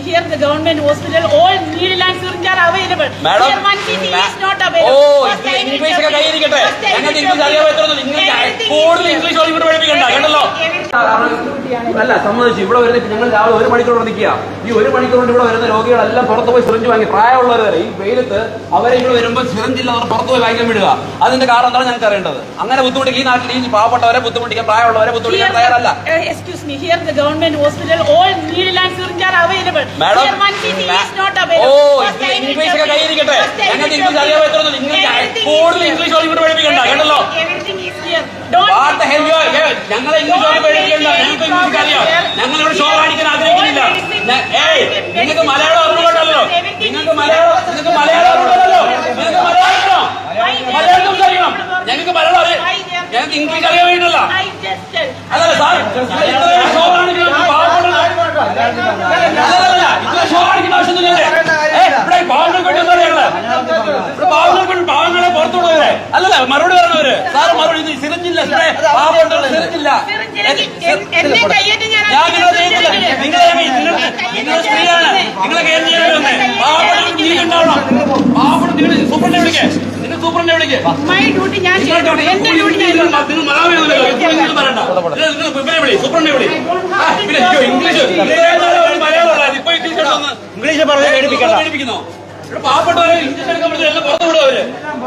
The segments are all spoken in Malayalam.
here the government hospital, all needle and syringe are available. Madam, Here one CC is not available. Will English ഒക്കെ കൈയിരിക്കട്ടെ ഞങ്ങൾക്ക് ഇംഗ്ലീഷ് അറിയാൻ you. പറ്റുന്നത് കൂടുതൽ ഇംഗ്ലീഷ് കേട്ടല്ലോ അല്ല സമ്മതിച്ചു. ഇവിടെ വരുന്ന ഞങ്ങൾ രാവിലെ ഒരു മണിക്കൂർ കൊണ്ട് നിൽക്കുക ഈ ഒരു മണിക്കൂർ കൊണ്ട് ഇവിടെ വരുന്ന രോഗികളെല്ലാം പുറത്ത് പോയി സിറിഞ്ച് വാങ്ങി. പ്രായമുള്ളവർ വരെ ഈ വെയിലത്ത് അവരെ ഇവിടെ വരുമ്പോൾ സിറിഞ്ച് അവർ പുറത്ത് പോയി വാങ്ങിക്കാൻ വിടുക. അതിന്റെ കാരണം എന്താണ് ഞങ്ങൾക്ക് അറിയേണ്ടത്? അങ്ങനെ ബുദ്ധിമുട്ടിക്ക് ഈ നാട്ടിൽ ഈ പാവപ്പെട്ടവരെ ബുദ്ധിമുട്ടിക്കാൻ പ്രായമുള്ളവരെ ബുദ്ധിമുട്ടിക്കാൻ തയ്യാറല്ല. Excuse me here government hospital all not ഓ ഇംഗ്ലീഷ് ഒക്കെ ഞങ്ങൾക്ക് ഇംഗ്ലീഷ് അറിയാൻ കൂടുതൽ ഇംഗ്ലീഷ് ഇവിടെ പഠിപ്പിക്കണ്ട കേട്ടല്ലോ Everything is here. Don't What the hell you are- yeah, ഞങ്ങളെ ഒന്ന് ഞങ്ങൾക്ക് ഞങ്ങൾ ഇവിടെ ഷോ കാണിക്കാൻ ആഗ്രഹിക്കുന്നില്ല. ഏയ് നിങ്ങൾക്ക് മലയാളം അറിഞ്ഞുകൊണ്ടല്ലോ നിങ്ങൾക്ക് മലയാളം നിങ്ങൾക്ക് മലയാളം അറിഞ്ഞുകൊണ്ടല്ലോ നിങ്ങൾക്ക് മലയാളം അറിയണോ? മലയാളം സംസാരിക്കണം. ഞങ്ങൾക്ക് മലയാളം അറിയാം. ഞങ്ങൾക്ക് ഇംഗ്ലീഷ് അറിയാൻ വേണ്ടിയിട്ടല്ല I അതല്ല സാർ ഷോ കാണിക്കുന്ന പാവപ്പെട്ട അതല്ല ഇത്ര ഷോ കാണിക്കുന്ന ആവശ്യമൊന്നുമില്ലേ ഇവിടെ. പാവങ്ങൾ പാവങ്ങൾക്ക് വേണ്ടി പാവങ്ങളെ പുറത്തുള്ളവരെ അല്ലല്ല മറുപടി പറഞ്ഞവര്. സാറ് മറുപടി ഇത് സിറിഞ്ചില്ല ഇവിടെ കയ്യേറ്റ് ഞാൻ നിങ്ങൾ സ്ത്രീയാണ്. നിങ്ങളെ കയറി ഉണ്ടാവണം പാവപ്പെട്ട സൂപ്രണ്ടെ വിളിക്കേ. സൂപ്രണ്ടെ വിളിക്കേ. ഇംഗ്ലീഷ്. പറഞ്ഞ് പാവപ്പെട്ടവരെ ഇഞ്ചക്ഷൻ എടുക്കാൻ പുറത്ത് വിടും അവർ.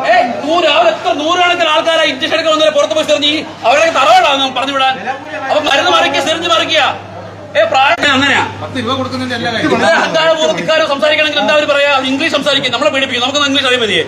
ഏഹ് നൂറ് അവർ എത്ര നൂറുകണക്കിന് ആൾക്കാരെ ഇഞ്ചക്ഷൻ എടുക്കാൻ വന്നവരെ പുറത്ത് പോയി അവരെ തറവാടാണ് പറഞ്ഞു വിടാൻ അപ്പൊ മരുന്ന് മറിക്കുക സെറിഞ്ഞ് മറിക്കുക. ഏ പ്രായം അങ്ങനെയാ. അഹങ്കാരപൂർവം സംസാരിക്കണമെങ്കിൽ എന്താ അവർ പറയാ? ഇംഗ്ലീഷ് സംസാരിക്കും. നമ്മളെ പേടിപ്പിക്കും. നമുക്ക് ഇംഗ്ലീഷ് അറിയാൻ മതിയേ.